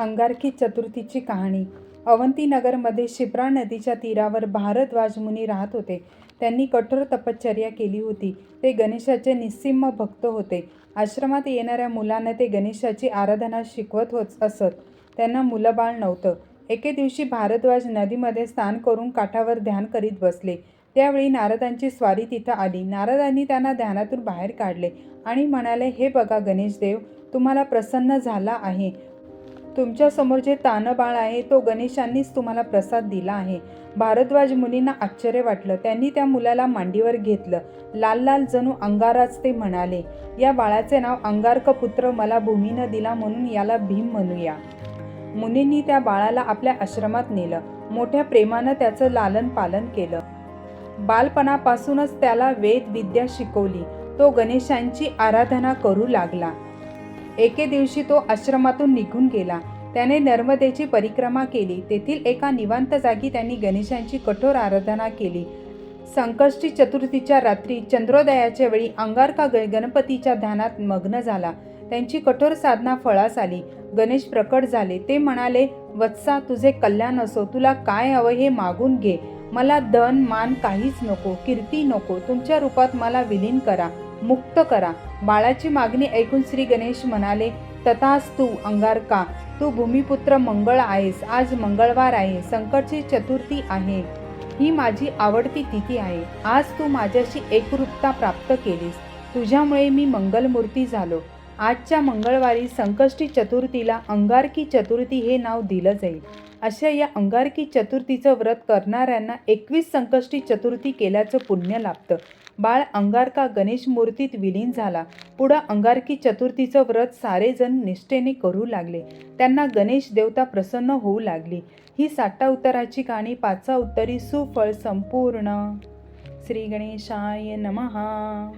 अंगारकी चतुर्थीची कहाणी. अवंतीनगरमध्ये शिप्रा नदीच्या तीरावर भारद्वाज मुनी राहत होते. त्यांनी कठोर तपश्चर्या केली होती. ते गणेशाचे निस्सिम भक्त होते. आश्रमात येणाऱ्या मुलांना ते गणेशाची आराधना शिकवत होत असत. त्यांना मुलंबाळ नव्हतं. एके दिवशी भारद्वाज नदीमध्ये स्नान करून काठावर ध्यान करीत बसले. त्यावेळी नारदांची स्वारी तिथं आली. नारदांनी त्यांना ध्यानातून बाहेर काढले आणि म्हणाले हे बघा गणेशदेव तुम्हाला प्रसन्न झाला आहे. तुमच्यासमोर जे तानबाळ आहे तो गणेशांनीच तुम्हाला प्रसाद दिला आहे. भारद्वाज मुनींना आश्चर्य वाटलं. त्यांनी त्या मुलाला मांडीवर घेतलं. लाल लाल जणू अंगाराच ते म्हणाले या बाळाचे नाव अंगारक पुत्र मला भूमीनं दिला म्हणून याला भीम म्हणूया. मुनींनी त्या बाळाला आपल्या आश्रमात नेलं. मोठ्या प्रेमानं त्याचं लालन पालन केलं. बालपणापासूनच त्याला वेद विद्या शिकवली. तो गणेशांची आराधना करू लागला. एके दिवशी तो आश्रमातून निघून गेला. त्याने नर्मदेची परिक्रमा केली. तेथील एका निवांत जागी त्यांनी गणेशांची कठोर आराधना केली. संकष्टी चतुर्थीच्या रात्री चंद्रोदयाच्या वेळी अंगारका ग गणपतीच्या ध्यानात मग्न झाला. त्यांची कठोर साधना फळास आली. गणेश प्रकट झाले. ते म्हणाले वत्सा तुझे कल्याण असो. तुला काय हवं हे मागून घे. मला धन मान काहीच नको. कीर्ती नको. तुमच्या रूपात मला विलीन करा. मुक्त करा. बाळाची मागणी ऐकून श्री गणेश म्हणाले तथास तू अंगारका तू भूमिपुत्र मंगळ आहेस. आज मंगळवार आहे. संकटची चतुर्थी आहे. ही माझी आवडती तिथी आहे. आज तू माझ्याशी एकरूपता प्राप्त केलीस. तुझ्यामुळे मी मंगलमूर्ती झालो. आजच्या मंगळवारी संकष्टी चतुर्थीला अंगारकी चतुर्थी हे नाव दिलं जाईल. अशा या अंगारकी चतुर्थीचं व्रत करणाऱ्यांना एकवीस संकष्टी चतुर्थी केल्याचं पुण्य लाभतं. बाळ अंगारका गणेश मूर्तीत विलीन झाला. पुढं अंगारकी चतुर्थीचं व्रत सारेजण निष्ठेने करू लागले. त्यांना गणेश देवता प्रसन्न होऊ लागली. ही साठा उत्तराची कहाणी पाचा उत्तरी सुफळ संपूर्ण. श्री गणेशाय नमहा